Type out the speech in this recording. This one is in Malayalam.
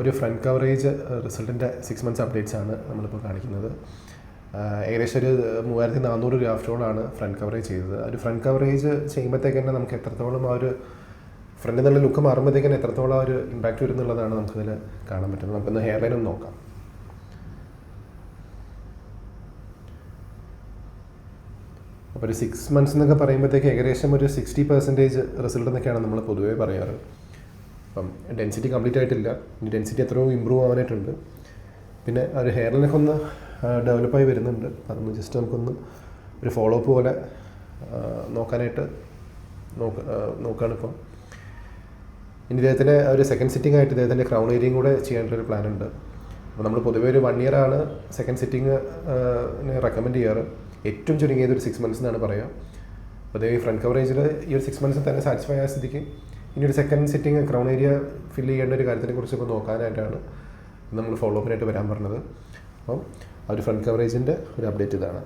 ഒരു ഫ്രണ്ട് കവറേജ് റിസൾട്ടിന്റെ സിക്സ് മന്ത്സ് അപ്ഡേറ്റ്സ് ആണ് നമ്മളിപ്പോൾ കാണിക്കുന്നത്. ഏകദേശം ഒരു മൂവായിരത്തി നാനൂറ് ഗ്രാഫ്റ്റോളാണ് ഫ്രണ്ട് കവറേജ് ചെയ്തത്. ഒരു ഫ്രണ്ട് കവറേജ് ചെയ്യുമ്പോഴത്തേക്ക് തന്നെ നമുക്ക് എത്രത്തോളം ആ ഒരു ഫ്രണ്ടിൽ നിന്നുള്ള ലുക്ക് മാറുമ്പോഴത്തേക്കും എത്രത്തോളം ആ ഒരു ഇമ്പാക്റ്റ് വരും എന്നുള്ളതാണ് നമുക്കിതിൽ കാണാൻ പറ്റുന്നത്. നമുക്കൊന്ന് ഹെയർ ലൈൻ ഒന്ന് നോക്കാം. അപ്പോൾ ഒരു സിക്സ് മന്ത്സ് എന്നൊക്കെ പറയുമ്പോഴത്തേക്ക് ഏകദേശം ഒരു സിക്സ്റ്റി പെർസെന്റേജ് റിസൾട്ട് എന്നൊക്കെയാണ് നമ്മൾ പൊതുവേ പറയാറ്. അപ്പം ഡെൻസിറ്റി കംപ്ലീറ്റ് ആയിട്ടില്ല. ഇനി ഡെൻസിറ്റി എത്രയോ ഇമ്പ്രൂവ് ആവാനായിട്ടുണ്ട്. പിന്നെ ഒരു ഹെയർ ലൈനൊക്കെ ഒന്ന് ഡെവലപ്പായി വരുന്നുണ്ട്. അതൊന്ന് ജസ്റ്റ് നമുക്കൊന്ന് ഒരു ഫോളോ അപ്പ് പോലെ നോക്കാനായിട്ട് നോക്ക നോക്കുകയാണ് ഇപ്പം. ഇനി ഇദ്ദേഹത്തിന്റെ ഒരു സെക്കൻഡ് സിറ്റിംഗ് ആയിട്ട് ഇദ്ദേഹത്തിന്റെ ക്രൗൺ ഏരിയയും കൂടെ ചെയ്യാനായിട്ടൊരു പ്ലാൻ ഉണ്ട്. അപ്പോൾ നമ്മൾ പൊതുവേ ഒരു വൺ ഇയർ ആണ് സെക്കൻഡ് സിറ്റിംഗ് റെക്കമെൻഡ് ചെയ്യാറ്. ഏറ്റവും ചുരുങ്ങിയത് ഒരു സിക്സ് മന്ത്സ് എന്നാണ് പറയുക അപ്പോൾ അതേ ഫ്രണ്ട് കവറേജിൽ ഈ ഒരു സിക്സ് മന്ത്സ് തന്നെ സാറ്റിസ്ഫൈ ആയ സ്ഥിതിക്ക് ഇനി ഒരു second sitting crown area fill ചെയ്യേണ്ട ഒരു കാര്യത്തിനെ കുറിച്ച് ഇപ്പോൾ നോക്കാനായിട്ടാണ് നമ്മൾ ഫോളോ അപ്പിനായിട്ട് വരാൻ പറഞ്ഞത്. അപ്പം ആ ഒരു ഫ്രണ്ട് കവറേജിന്റെ ഒരു അപ്ഡേറ്റ് ഇതാണ്.